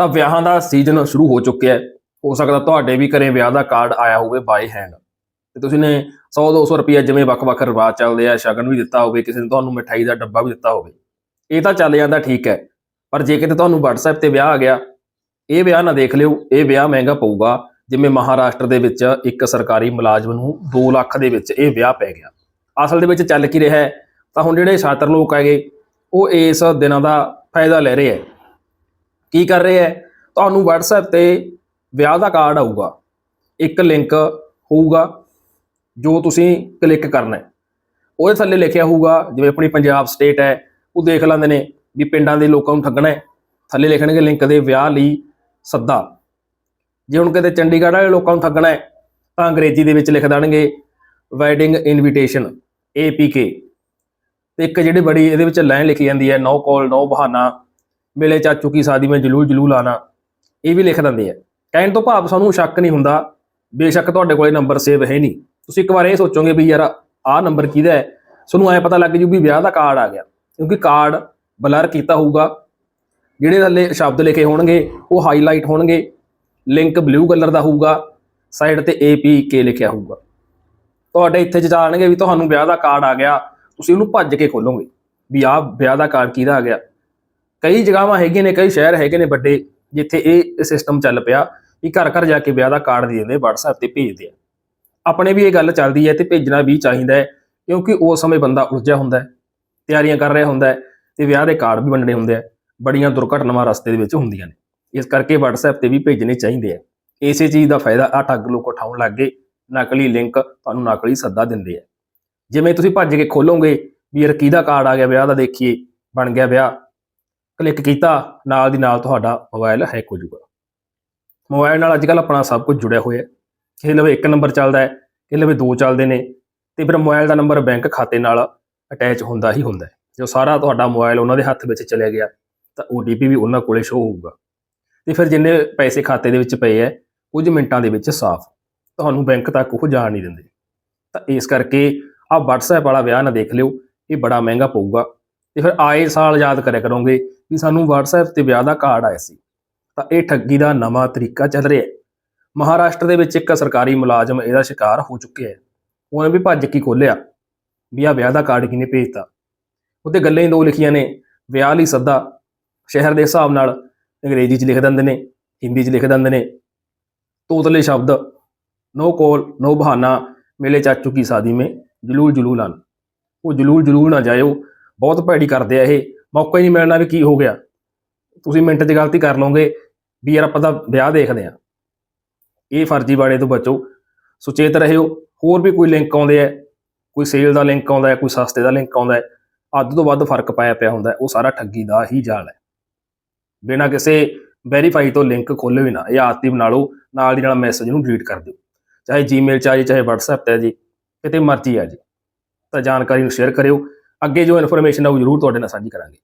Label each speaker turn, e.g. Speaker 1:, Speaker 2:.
Speaker 1: ਤਾਂ ਵਿਆਹਾਂ ਦਾ ਸੀਜ਼ਨ ਸ਼ੁਰੂ ਹੋ ਚੁੱਕਿਆ ਹੈ। ਹੋ ਸਕਦਾ ਤੁਹਾਡੇ ਵੀ ਘਰੇ ਵਿਆਹ ਦਾ ਕਾਰਡ ਆਇਆ ਹੋਵੇ ਬਾਈ ਹੈਂਡ ਤੇ ਤੁਸੀਂ ਨੇ 100 200 ਰੁਪਏ ਜਿਵੇਂ ਵੱਖ-ਵੱਖ ਰਿਵਾਜ ਚੱਲਦੇ ਆ, ਸ਼ਗਨ ਵੀ ਦਿੱਤਾ ਹੋਵੇ, ਕਿਸੇ ਨੇ ਤੁਹਾਨੂੰ ਮਿਠਾਈ ਦਾ ਡੱਬਾ ਵੀ ਦਿੱਤਾ ਹੋਵੇ। ਇਹ ਤਾਂ ਚੱਲ ਜਾਂਦਾ ਠੀਕ ਹੈ। ਪਰ ਜੇ ਕਿਤੇ ਤੁਹਾਨੂੰ WhatsApp ਤੇ ਵਿਆਹ ਆ ਗਿਆ, ਇਹ ਵਿਆਹ ਨਾ ਦੇਖ ਲਿਓ, ਇਹ ਵਿਆਹ ਮਹਿੰਗਾ ਪਊਗਾ। ਜਿਵੇਂ ਮਹਾਰਾਸ਼ਟਰ ਦੇ ਵਿੱਚ ਇੱਕ ਸਰਕਾਰੀ ਮੁਲਾਜ਼ਮ ਨੂੰ 2 ਲੱਖ ਦੇ ਵਿੱਚ ਇਹ ਵਿਆਹ ਪੈ ਗਿਆ। ਅਸਲ ਦੇ ਵਿੱਚ ਚੱਲ ਕੀ ਰਿਹਾ ਹੈ? ਤਾਂ ਹੁਣ ਜਿਹੜੇ ਛਾਤਰ ਲੋਕ ਹੈਗੇ, ਉਹ ਇਸ ਦਿਨਾਂ ਦਾ ਫਾਇਦਾ ਲੈ ਰਹੇ ਹੈ। ਕੀ ਕਰ ਰਹੇ ਹੈ? ਤੁਹਾਨੂੰ WhatsApp ਤੇ ਵਿਆਹ ਦਾ ਕਾਰਡ ਆਊਗਾ। ਇੱਕ ਲਿੰਕ ਹੋਊਗਾ, ਜੋ ਤੁਸੀਂ ਕਲਿੱਕ ਕਰਨਾ ਹੈ। ਉਹਦੇ ਥੱਲੇ ਲਿਖਿਆ ਹੋਊਗਾ, ਜਿਵੇਂ ਆਪਣੀ ਪੰਜਾਬ ਸਟੇਟ ਹੈ, ਉਹ ਦੇਖ ਲੈਂਦੇ ਨੇ ਵੀ ਪਿੰਡਾਂ ਦੇ ਲੋਕਾਂ ਨੂੰ ਠੱਗਣਾ ਹੈ। ਥੱਲੇ ਲਿਖਣਗੇ ਲਿੰਕ ਦੇ ਵਿਆਹ ਲਈ ਸੱਦਾ। ਜੇ ਹੁਣ ਕਿਤੇ ਚੰਡੀਗੜ੍ਹ ਵਾਲੇ ਲੋਕਾਂ ਨੂੰ ਠੱਗਣਾ ਹੈ, ਤਾਂ ਅੰਗਰੇਜ਼ੀ ਦੇ ਵਿੱਚ ਲਿਖ ਦੇਣਗੇ ਵੈਡਿੰਗ ਇਨਵੀਟੇਸ਼ਨ APK ਤੇ ਇੱਕ ਜਿਹੜੀ ਬੜੀ ਇਹਦੇ ਵਿੱਚ ਲਾਈਨ ਲਿਖੀ ਜਾਂਦੀ ਹੈ, ਨੋ ਕਾਲ, ਨੋ ਬਹਾਨਾ ਮੇਲੇ ਚਾਚੂ ਕੀ ਸ਼ਾਦੀ ਮੈਂ ਜਲੂਲ ਜਲੂਲ ਆਣਾ ਇਹ ਵੀ ਲਿਖ ਦਿੰਦੇ ਆ। ਕਹਿਣ ਤੋਂ ਭਾਵ ਸਾਨੂੰ ਸ਼ੱਕ ਨਹੀਂ ਹੁੰਦਾ, ਬੇਸ਼ੱਕ ਤੁਹਾਡੇ ਕੋਲੇ ਨੰਬਰ ਸੇਵ ਹੈ ਨਹੀਂ। ਤੁਸੀਂ ਇੱਕ ਵਾਰ ਇਹ ਸੋਚੋਗੇ ਵੀ ਯਾਰ ਆਹ ਨੰਬਰ ਕਿਹਦਾ ਹੈ? ਤੁਹਾਨੂੰ ਐ ਪਤਾ ਲੱਗ ਜੂ ਵੀ ਵਿਆਹ ਦਾ ਕਾਰਡ ਆ ਗਿਆ। ਕਿਉਂਕਿ ਕਾਰਡ ਬਲਰ ਕੀਤਾ ਹੋਊਗਾ। ਜਿਹੜੇ ਥੱਲੇ ਸ਼ਬਦ ਲਿਖੇ ਹੋਣਗੇ, ਉਹ ਹਾਈਲਾਈਟ ਹੋਣਗੇ। ਲਿੰਕ ਬਲੂ ਕਲਰ ਦਾ ਹੋਊਗਾ। ਸਾਈਡ ਤੇ APK ਲਿਖਿਆ ਹੋਊਗਾ। ਤੁਹਾਡੇ ਇੱਥੇ ਜਾਣਗੇ ਵੀ ਤੁਹਾਨੂੰ ਵਿਆਹ ਦਾ ਕਾਰਡ ਆ ਗਿਆ, ਤੁਸੀਂ ਉਹਨੂੰ ਭੱਜ ਕੇ ਖੋਲੋਗੇ। ਵੀ ਆਹ ਵਿਆਹ ਦਾ ਕਾਰਡ ਕਿਹਦਾ ਆ ਗਿਆ? ਕਈ ਜਗ੍ਹਾਵਾਂ ਹੈਗੀਆਂ ਨੇ, ਕਈ ਸ਼ਹਿਰ ਹੈਗੇ ਨੇ ਵੱਡੇ, ਜਿੱਥੇ ਇਹ ਸਿਸਟਮ ਚੱਲ ਪਿਆ ਵੀ ਘਰ ਘਰ ਜਾ ਕੇ ਵਿਆਹ ਦਾ ਕਾਰਡ ਦੇ ਦਿੰਦੇ WhatsApp ਤੇ ਭੇਜਦੇ ਆ। ਆਪਣੇ ਵੀ ਇਹ ਗੱਲ ਚੱਲਦੀ ਹੈ ਤੇ ਭੇਜਣਾ ਵੀ ਚਾਹੀਦਾ ਹੈ, ਕਿਉਂਕਿ ਉਸ ਸਮੇਂ ਬੰਦਾ ਉਲਝਿਆ ਹੁੰਦਾ ਹੈ, ਤਿਆਰੀਆਂ ਕਰ ਰਿਹਾ ਹੁੰਦਾ ਹੈ ਤੇ ਵਿਆਹ ਦੇ ਕਾਰਡ ਵੀ ਵੰਡਣੇ ਹੁੰਦੇ ਆ, ਬੜੀਆਂ ਦੁਰਘਟਨਾਵਾਂ ਰਸਤੇ ਦੇ ਵਿੱਚ ਹੁੰਦੀਆਂ ਨੇ। ਇਸ ਕਰਕੇ WhatsApp ਤੇ ਵੀ ਭੇਜਣੇ ਚਾਹੀਦੇ ਆ। ਇਸੇ ਚੀਜ਼ ਦਾ ਫਾਇਦਾ ਆ ਠੱਗ ਲੋਕ ਉਠਾਉਣ ਲੱਗ ਗਏ, ਨਕਲੀ ਲਿੰਕ ਤੁਹਾਨੂੰ ਨਕਲੀ ਸੱਦਾ ਦਿੰਦੇ ਆ। ਜਿਵੇਂ ਤੁਸੀਂ ਭੱਜ ਕੇ ਖੋਲੋਗੇ ਵੀ ਯਾਰ ਕਿਹਦਾ ਕਾਰਡ ਆ ਗਿਆ, ਵਿਆਹ ਦਾ ਦੇਖੀਏ, ਬਣ ਗਿਆ ਵਿਆਹ ਕਲਿੱਕ ਕੀਤਾ, ਨਾਲ ਦੀ ਨਾਲ ਤੁਹਾਡਾ ਮੋਬਾਈਲ ਹੈਕ ਹੋ ਜਾਊਗਾ। ਮੋਬਾਈਲ ਨਾਲ ਅੱਜਕੱਲ ਆਪਣਾ ਸਭ ਕੁਝ ਜੁੜਿਆ ਹੋਇਆ ਹੈ। ਕਿਸੇ ਲਵੇ ਇੱਕ ਨੰਬਰ ਚੱਲਦਾ ਹੈ, ਕਿਸੇ ਲਵੇ ਦੋ ਚੱਲਦੇ ਨੇ, ਤੇ ਫਿਰ ਮੋਬਾਈਲ ਦਾ ਨੰਬਰ ਬੈਂਕ ਖਾਤੇ ਨਾਲ ਅਟੈਚ ਹੁੰਦਾ ਹੀ ਹੁੰਦਾ ਹੈ। ਜੋ ਸਾਰਾ ਤੁਹਾਡਾ ਮੋਬਾਈਲ ਉਹਨਾਂ ਦੇ ਹੱਥ ਵਿੱਚ ਚਲਿਆ ਗਿਆ, ਤਾਂ OTP ਵੀ ਉਹਨਾਂ ਕੋਲੇ ਸ਼ੋ ਹੋਊਗਾ। ਤੇ ਫਿਰ ਜਿੰਨੇ ਪੈਸੇ ਖਾਤੇ ਦੇ ਵਿੱਚ ਪਏ ਹੈ, ਕੁਝ ਮਿੰਟਾਂ ਦੇ ਵਿੱਚ ਸਾਫ਼। ਤੁਹਾਨੂੰ ਬੈਂਕ ਤੱਕ ਉਹ ਜਾਣ ਨਹੀਂ ਦਿੰਦੇ। ਤਾਂ ਇਸ ਕਰਕੇ ਆ WhatsApp ਵਾਲਾ ਵਿਆਹ ਨਾ ਦੇਖ ਲਿਓ, ਇਹ ਬੜਾ ਮਹਿੰਗਾ ਪਊਗਾ। ਤੇ ਫਿਰ ਆਏ ਸਾਲ ਯਾਦ ਕਰਿਆ ਕਰੋਗੇ ਵੀ ਸਾਨੂੰ WhatsApp ਤੇ ਵਿਆਹ ਦਾ ਕਾਰਡ ਆਇਆ ਸੀ। ਤਾਂ ਇਹ ਠੱਗੀ ਦਾ ਨਵਾਂ ਤਰੀਕਾ ਚੱਲ ਰਿਹਾ ਹੈ। ਮਹਾਰਾਸ਼ਟਰ ਦੇ ਵਿੱਚ ਇੱਕ ਸਰਕਾਰੀ ਮੁਲਾਜ਼ਮ ਇਹਦਾ ਸ਼ਿਕਾਰ ਹੋ ਚੁੱਕਿਆ ਹੈ। ਉਹਨੇ ਵੀ ਭੱਜ ਕੇ ਖੋਲਿਆ ਵੀ ਆ ਵਿਆਹ ਦਾ ਕਾਰਡ ਕਿਹਨੇ ਭੇਜਤਾ? ਉਹਤੇ ਗੱਲਾਂ ਹੀ ਦੋ ਲਿਖੀਆਂ ਨੇ। ਵਿਆਹ ਲਈ ਸੱਦਾ ਸ਼ਹਿਰ ਦੇ ਹਿਸਾਬ ਨਾਲ ਅੰਗਰੇਜ਼ੀ 'ਚ ਲਿਖ ਦਿੰਦੇ ਨੇ, ਹਿੰਦੀ 'ਚ ਲਿਖ ਦਿੰਦੇ ਨੇ। ਤੋਤਲੇ ਸ਼ਬਦ, ਨੋ ਕੋਲ, ਨੋ ਬਹਾਨਾ, ਮੇਲੇ ਚਾਚੂ ਕੀ ਸ਼ਾਦੀ में ਜਲੂਲ ਜਲੂਲ ਆਨ ਉਹ ਜਲੂਲ ਜਲੂਲ ਨਾ ਜਾਇਓ, ਬਹੁਤ ਭੈੜੀ ਕਰਦੇ ਆ ਇਹ। ਮੌਕਾ ਹੀ ਨਹੀਂ ਮਿਲਣਾ ਵੀ ਕੀ ਹੋ ਗਿਆ। ਤੁਸੀਂ ਮਿੰਟ 'ਚ ਗਲਤੀ ਕਰ ਲਓਗੇ ਵੀ ਯਾਰ ਆਪਾਂ ਤਾਂ ਵਿਆਹ ਦੇਖਦੇ ਆ ਇਹ ਫਰਜ਼ੀਵਾੜੇ ਤੋਂ ਬਚੋ, ਸੁਚੇਤ ਰਹਿਓ, ਹੋਰ ਵੀ ਕੋਈ ਲਿੰਕ ਆਉਂਦੇ ਆ, ਕੋਈ ਸੇਲ ਦਾ ਲਿੰਕ ਆਉਂਦਾ ਹੈ, ਕੋਈ ਸਸਤੇ ਦਾ ਲਿੰਕ ਆਉਂਦਾ ਹੈ, ਅੱਧ ਤੋਂ ਵੱਧ ਫ਼ਰਕ ਪਾਇਆ ਪਿਆ ਹੁੰਦਾ ਉਹ ਸਾਰਾ ਠੱਗੀ ਦਾ ਹੀ ਜਾਲ ਹੈ। ਬਿਨਾਂ ਕਿਸੇ ਵੈਰੀਫਾਈ ਤੋਂ ਲਿੰਕ ਖੋਲ੍ਹੇ ਵੀ ਨਾ ਇਹ ਆਦਤੀ ਬਣਾ ਲਓ, ਨਾਲ ਦੀ ਨਾਲ ਮੈਸੇਜ ਨੂੰ ਡਿਲੀਟ ਕਰ ਦਿਓ। ਚਾਹੇ ਜੀਮੇਲ ਚ ਆ ਜੀ, ਚਾਹੇ WhatsApp ਤੇ ਆ ਜੀ, ਕਿਤੇ ਮਰਜ਼ੀ ਆ ਜੀ। ਤਾਂ ਜਾਣਕਾਰੀ ਨੂੰ ਸ਼ੇਅਰ ਕਰਿਓ ਅੱਗੇ ਜੋ ਇਨਫੋਰਮੇਸ਼ਨ ਆ ਉਹ ਜ਼ਰੂਰ ਤੁਹਾਡੇ ਨਾਲ ਸਾਂਝੀ ਕਰਾਂਗੇ।